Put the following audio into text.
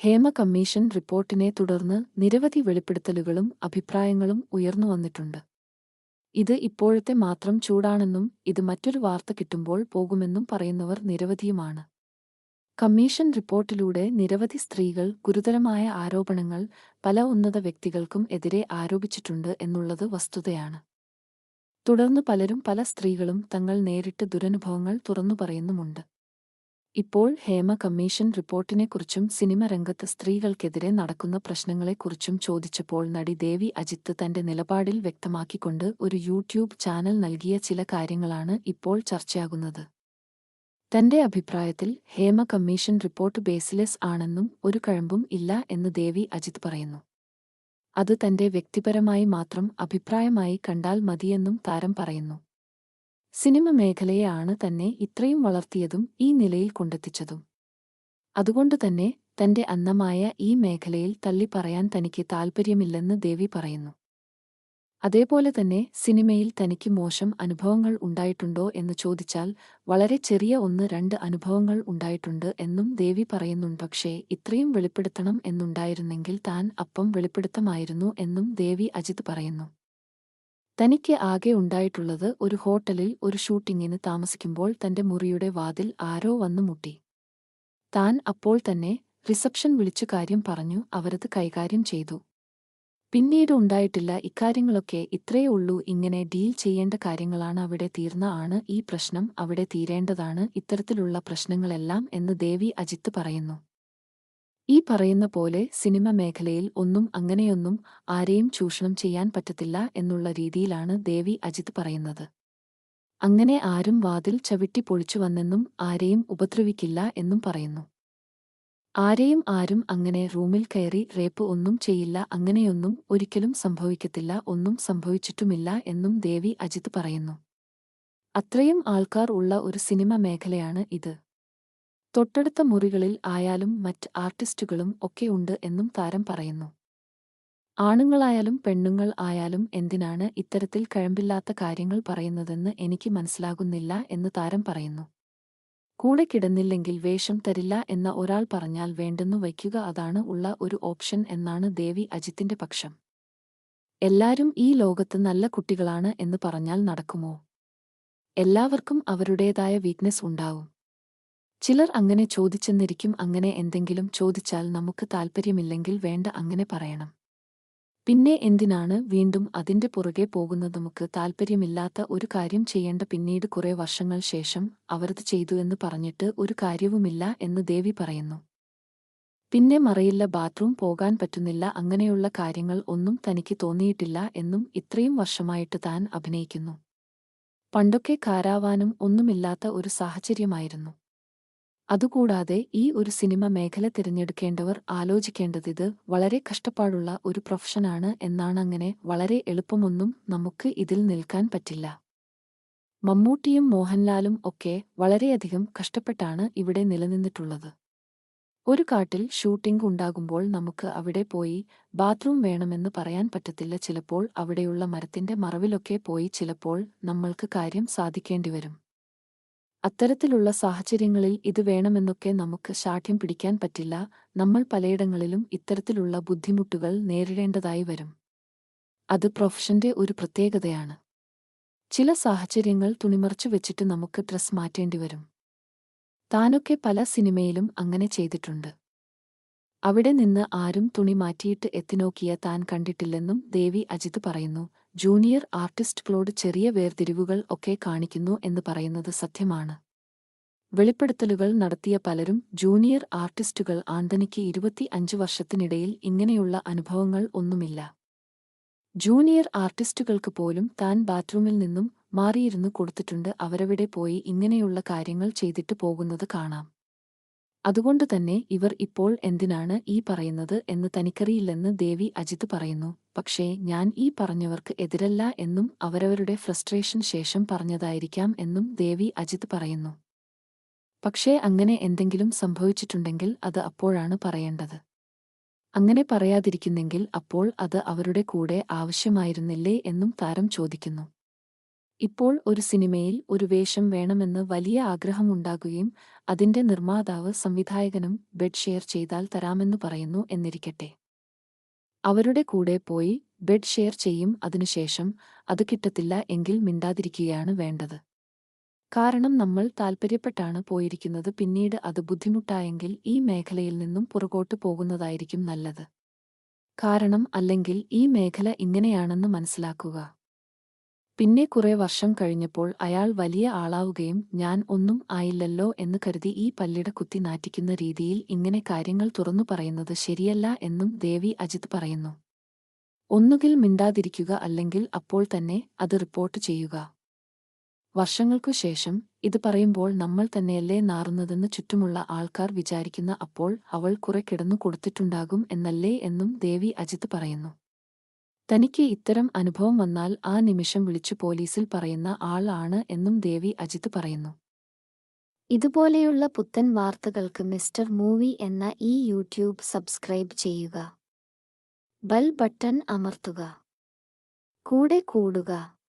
Hema commission റിപ്പോർട്ടിനെ തുടർന്ന് നിരവധി വെളിപ്പെടുത്തലുകളും അഭിപ്രായങ്ങളും ഉയർന്നു വന്നിട്ടുണ്ട്. ഇത് ഇപ്പോഴത്തെ മാത്രം ചൂടാണെന്നും ഇത് മറ്റൊരു വാർത്ത കിട്ടുമ്പോൾ പോകുമെന്നും പറയുന്നവർ നിരവധിയുമാണ്. കമ്മീഷൻ റിപ്പോർട്ടിലൂടെ നിരവധി സ്ത്രീകൾ ഗുരുതരമായ ആരോപണങ്ങൾ പല ഉന്നത വ്യക്തികൾക്കും എതിരെ ആരോപിച്ചിട്ടുണ്ട് എന്നുള്ളത് വസ്തുതയാണ്. തുടർന്ന് പലരും പല സ്ത്രീകളും തങ്ങൾ നേരിട്ട് ദുരനുഭവങ്ങൾ തുറന്നു പറയുന്നുമുണ്ട്. ഇപ്പോൾ ഹേമ കമ്മീഷൻ റിപ്പോർട്ടിനെക്കുറിച്ചും സിനിമ രംഗത്ത് സ്ത്രീകൾക്കെതിരെ നടക്കുന്ന പ്രശ്നങ്ങളെക്കുറിച്ചും ചോദിച്ചപ്പോൾ നടി ദേവി അജിത്ത് തന്റെ നിലപാടിൽ വ്യക്തമാക്കിക്കൊണ്ട് ഒരു യൂട്യൂബ് ചാനൽ നൽകിയ ചില കാര്യങ്ങളാണ് ഇപ്പോൾ ചർച്ചയാകുന്നത്. തന്റെ അഭിപ്രായത്തിൽ ഹേമ കമ്മീഷൻ റിപ്പോർട്ട് ബേസ്ലെസ് ആണെന്നും ഒരു കഴമ്പും ഇല്ല എന്ന് ദേവി അജിത് പറയുന്നു. അത് തന്റെ വ്യക്തിപരമായി മാത്രം അഭിപ്രായമായി കണ്ടാൽ മതിയെന്നും താരം പറയുന്നു. സിനിമ മേഖലയെ ആണ് തന്നെ ഇത്രയും വളർത്തിയതും ഈ നിലയിൽ കൊണ്ടെത്തിച്ചതും. അതുകൊണ്ടുതന്നെ തന്റെ അന്നമായ ഈ മേഖലയിൽ തള്ളിപ്പറയാൻ തനിക്ക് താൽപ്പര്യമില്ലെന്ന് ദേവി പറയുന്നു. അതേപോലെ തന്നെ സിനിമയിൽ തനിക്ക് മോശം അനുഭവങ്ങൾ ഉണ്ടായിട്ടുണ്ടോ എന്ന് ചോദിച്ചാൽ വളരെ ചെറിയ ഒന്ന് രണ്ട് അനുഭവങ്ങൾ ഉണ്ടായിട്ടുണ്ട് എന്നും ദേവി പറയുന്നുണ്ട്. പക്ഷേ ഇത്രയും വെളിപ്പെടുത്തണം എന്നുണ്ടായിരുന്നെങ്കിൽ താൻ അപ്പം വെളിപ്പെടുത്തമായിരുന്നു എന്നും ദേവി അജിത് പറയുന്നു. തനിക്ക് ആകെ ഉണ്ടായിട്ടുള്ളത് ഒരു ഹോട്ടലിൽ ഒരു ഷൂട്ടിങ്ങിന് താമസിക്കുമ്പോൾ തന്റെ മുറിയുടെ വാതിൽ ആരോ വന്നു മുട്ടി. താൻ അപ്പോൾ തന്നെ റിസപ്ഷൻ വിളിച്ചു കാര്യം പറഞ്ഞു അവരത് കൈകാര്യം ചെയ്തു. പിന്നീട് ഉണ്ടായിട്ടില്ല ഇക്കാര്യങ്ങളൊക്കെ ഇത്രയേ ഉള്ളൂ ഇങ്ങനെ ഡീൽ ചെയ്യേണ്ട കാര്യങ്ങളാണ് അവിടെ തീർന്ന ആണ് ഈ പ്രശ്നം അവിടെ തീരേണ്ടതാണ് ഇത്തരത്തിലുള്ള പ്രശ്നങ്ങളെല്ലാം എന്ന് ദേവി അജിത്ത് പറയുന്നു. ഈ പറയുന്ന പോലെ സിനിമ മേഖലയിൽ ഒന്നും അങ്ങനെയൊന്നും ആരെയും ചൂഷണം ചെയ്യാൻ പറ്റത്തില്ല എന്നുള്ള രീതിയിലാണ് ദേവി അജിത് പറയുന്നത്. അങ്ങനെ ആരും വാതിൽ ചവിട്ടി പൊളിച്ചു വന്നെന്നും ആരെയും ഉപദ്രവിക്കില്ല എന്നും പറയുന്നു. ആരെയും ആരും അങ്ങനെ റൂമിൽ കയറി റേപ്പ് ഒന്നും ചെയ്യില്ല അങ്ങനെയൊന്നും ഒരിക്കലും സംഭവിക്കത്തില്ല ഒന്നും സംഭവിച്ചിട്ടുമില്ല എന്നും ദേവി അജിത് പറയുന്നു. അത്രയും ആൾക്കാർ ഉള്ള ഒരു സിനിമ മേഖലയാണ് ഇത്. തൊട്ടടുത്ത മുറികളിൽ ആയാലും മറ്റ് ആർട്ടിസ്റ്റുകളും ഒക്കെ ഉണ്ട് എന്നും താരം പറയുന്നു. ആണുങ്ങളായാലും പെണ്ണുങ്ങൾ ആയാലും എന്തിനാണ് ഇത്തരത്തിൽ കഴമ്പില്ലാത്ത കാര്യങ്ങൾ പറയുന്നതെന്ന് എനിക്ക് മനസ്സിലാകുന്നില്ല എന്ന് താരം പറയുന്നു. കൂടെ കിടന്നില്ലെങ്കിൽ വേഷം തരില്ല എന്ന ഒരാൾ പറഞ്ഞാൽ വേണ്ടെന്നു വയ്ക്കുക അതാണ് ഉള്ള ഒരു ഓപ്ഷൻ എന്നാണ് ദേവി അജിത്തിന്റെ പക്ഷം. എല്ലാരും ഈ ലോകത്ത് നല്ല കുട്ടികളാണ് എന്ന് പറഞ്ഞാൽ നടക്കുമോ? എല്ലാവർക്കും അവരുടേതായ വീക്ക്നെസ് ഉണ്ടാവും. ചിലർ അങ്ങനെ ചോദിച്ചെന്നിരിക്കും അങ്ങനെ എന്തെങ്കിലും ചോദിച്ചാൽ നമുക്ക് താൽപ്പര്യമില്ലെങ്കിൽ വേണ്ട അങ്ങനെ പറയണം. പിന്നെ എന്തിനാണ് വീണ്ടും അതിന്റെ പുറകെ പോകുന്നത്? നമുക്ക് താൽപ്പര്യമില്ലാത്ത ഒരു കാര്യം ചെയ്യേണ്ട പിന്നീട് കുറേ വർഷങ്ങൾ ശേഷം അവരത് ചെയ്തു എന്ന് പറഞ്ഞിട്ട് ഒരു കാര്യവുമില്ല എന്ന് ദേവി പറയുന്നു. പിന്നെ മറയില്ല ബാത്റൂം പോകാൻ പറ്റുന്നില്ല അങ്ങനെയുള്ള കാര്യങ്ങൾ ഒന്നും തനിക്ക് തോന്നിയിട്ടില്ല എന്നും ഇത്രയും വർഷമായിട്ട് താൻ അഭിനയിക്കുന്നു. പണ്ടൊക്കെ കാരാവാനും ഒന്നുമില്ലാത്ത ഒരു സാഹചര്യമായിരുന്നു. അതുകൂടാതെ ഈ ഒരു സിനിമ മേഖല തിരഞ്ഞെടുക്കേണ്ടവർ ആലോചിക്കേണ്ടതിത് വളരെ കഷ്ടപ്പാടുള്ള ഒരു പ്രൊഫഷനാണ് എന്നാണങ്ങനെ വളരെ എളുപ്പമൊന്നും നമുക്ക് ഇതിൽ നിൽക്കാൻ പറ്റില്ല. മമ്മൂട്ടിയും മോഹൻലാലും ഒക്കെ വളരെയധികം കഷ്ടപ്പെട്ടാണ് ഇവിടെ നിലനിന്നിട്ടുള്ളത്. ഒരു കാട്ടിൽ ഷൂട്ടിംഗ് ഉണ്ടാകുമ്പോൾ നമുക്ക് അവിടെ പോയി ബാത്റൂം വേണമെന്ന് പറയാൻ പറ്റത്തില്ല ചിലപ്പോൾ അവിടെയുള്ള മരത്തിന്റെ മറവിലൊക്കെ പോയി ചിലപ്പോൾ നമ്മൾക്ക് കാര്യം സാധിക്കേണ്ടിവരും അത്തരത്തിലുള്ള സാഹചര്യങ്ങളിൽ ഇത് വേണമെന്നൊക്കെ നമുക്ക് ശാഠ്യം പിടിക്കാൻ പറ്റില്ല. നമ്മൾ പലയിടങ്ങളിലും ഇത്തരത്തിലുള്ള ബുദ്ധിമുട്ടുകൾ നേരിടേണ്ടതായി വരും. അത് പ്രൊഫഷന്റെ ഒരു പ്രത്യേകതയാണ്. ചില സാഹചര്യങ്ങൾ തുണിമറച്ചു വെച്ചിട്ട് നമുക്ക് ഡ്രസ് മാറ്റേണ്ടി വരും. താനൊക്കെ പല സിനിമയിലും അങ്ങനെ ചെയ്തിട്ടുണ്ട്. അവിടെ നിന്ന് ആരും തുണി മാറ്റിയിട്ട് എത്തിനോക്കിയ താൻ കണ്ടിട്ടില്ലെന്നും ദേവി അജിത് പറയുന്നു. ജൂനിയർ ആർട്ടിസ്റ്റുകളോട് ചെറിയ വേർതിരിവുകൾ ഒക്കെ കാണിക്കുന്നു എന്ന് പറയുന്നത് സത്യമാണ്. വെളിപ്പെടുത്തലുകൾ നടത്തിയ പലരും ജൂനിയർ ആർട്ടിസ്റ്റുകൾ ആന്തനിക്ക് ഇരുപത്തി അഞ്ച് വർഷത്തിനിടയിൽ ഇങ്ങനെയുള്ള അനുഭവങ്ങൾ ഒന്നുമില്ല. ജൂനിയർ ആർട്ടിസ്റ്റുകൾക്ക് പോലും താൻ ബാത്റൂമിൽ നിന്നും മാറിയിരുന്നു കൊടുത്തിട്ടുണ്ട്. അവരവിടെ പോയി ഇങ്ങനെയുള്ള കാര്യങ്ങൾ ചെയ്തിട്ട് പോകുന്നത് കാണാം. അതുകൊണ്ടുതന്നെ ഇവർ ഇപ്പോൾ എന്തിനാണ് ഈ പറയുന്നത് എന്ന് തനിക്കറിയില്ലെന്ന് ദേവി അജിത് പറയുന്നു. പക്ഷേ ഞാൻ ഈ പറഞ്ഞവർക്ക് എതിരല്ല എന്നും അവരവരുടെ ഫ്രസ്ട്രേഷൻ ശേഷം പറഞ്ഞതായിരിക്കാം എന്നും ദേവി അജിത് പറയുന്നു. പക്ഷേ അങ്ങനെ എന്തെങ്കിലും സംഭവിച്ചിട്ടുണ്ടെങ്കിൽ അത് അപ്പോഴാണ് പറയേണ്ടത്. അങ്ങനെ പറയാതിരിക്കുന്നെങ്കിൽ അപ്പോൾ അത് അവരുടെ കൂടെ ആവശ്യമായിരുന്നില്ലേ എന്നും താരം ചോദിക്കുന്നു. ഇപ്പോൾ ഒരു സിനിമയിൽ ഒരു വേഷം വേണമെന്ന് വലിയ ആഗ്രഹമുണ്ടാകുകയും അതിന്റെ നിർമ്മാതാവ് സംവിധായകനും ബെഡ് ഷെയർ ചെയ്താൽ തരാമെന്നു പറയുന്നു എന്നിരിക്കട്ടെ. അവരുടെ കൂടെ പോയി ബെഡ് ഷെയർ ചെയ്യും അതിനുശേഷം അത് കിട്ടത്തില്ല എങ്കിൽ മിണ്ടാതിരിക്കുകയാണ് വേണ്ടത്. കാരണം നമ്മൾ താൽപ്പര്യപ്പെട്ടാണ് പോയിരിക്കുന്നത് പിന്നീട് അത് ബുദ്ധിമുട്ടായെങ്കിൽ ഈ മേഖലയിൽ നിന്നും പുറകോട്ട് പോകുന്നതായിരിക്കും നല്ലത്. കാരണം അല്ലെങ്കിൽ ഈ മേഖല ഇങ്ങനെയാണെന്ന് മനസ്സിലാക്കുക. പിന്നെ കുറെ വർഷം കഴിഞ്ഞപ്പോൾ അയാൾ വലിയ ആളാവുകയും ഞാൻ ഒന്നും ആയില്ലല്ലോ എന്ന് കരുതി ഈ പല്ലിട കുത്തി നാറ്റിക്കുന്ന രീതിയിൽ ഇങ്ങനെ കാര്യങ്ങൾ തുറന്നു പറയുന്നത് ശരിയല്ല എന്നും ദേവി അജിത് പറയുന്നു. ഒന്നുകിൽ മിണ്ടാതിരിക്കുക അല്ലെങ്കിൽ അപ്പോൾ തന്നെ അത് റിപ്പോർട്ട് ചെയ്യുക. വർഷങ്ങൾക്കു ശേഷം ഇത് പറയുമ്പോൾ നമ്മൾ തന്നെയല്ലേ നാറുന്നതെന്ന് ചുറ്റുമുള്ള ആൾക്കാർ വിചാരിക്കുന്ന അപ്പോൾ അവൾ കുറെ കിടന്നു കൊടുത്തിട്ടുണ്ടാകും എന്നല്ലേ എന്നും ദേവി അജിത് പറയുന്നു. തനിക്ക് ഇത്തരം അനുഭവം വന്നാൽ ആ നിമിഷം വിളിച്ചു പോലീസിൽ പറയുന്ന ആൾ ആണ് എന്നും ദേവി അജിത് പറയുന്നു. ഇതുപോലെയുള്ള പുത്തൻ വാർത്തകൾക്ക് മിസ്റ്റർ മൂവി എന്ന ഈ യൂട്യൂബ് സബ്സ്ക്രൈബ് ചെയ്യുക. ബൽ ബട്ടൺ അമർത്തുക. കൂടെ കൂടുക.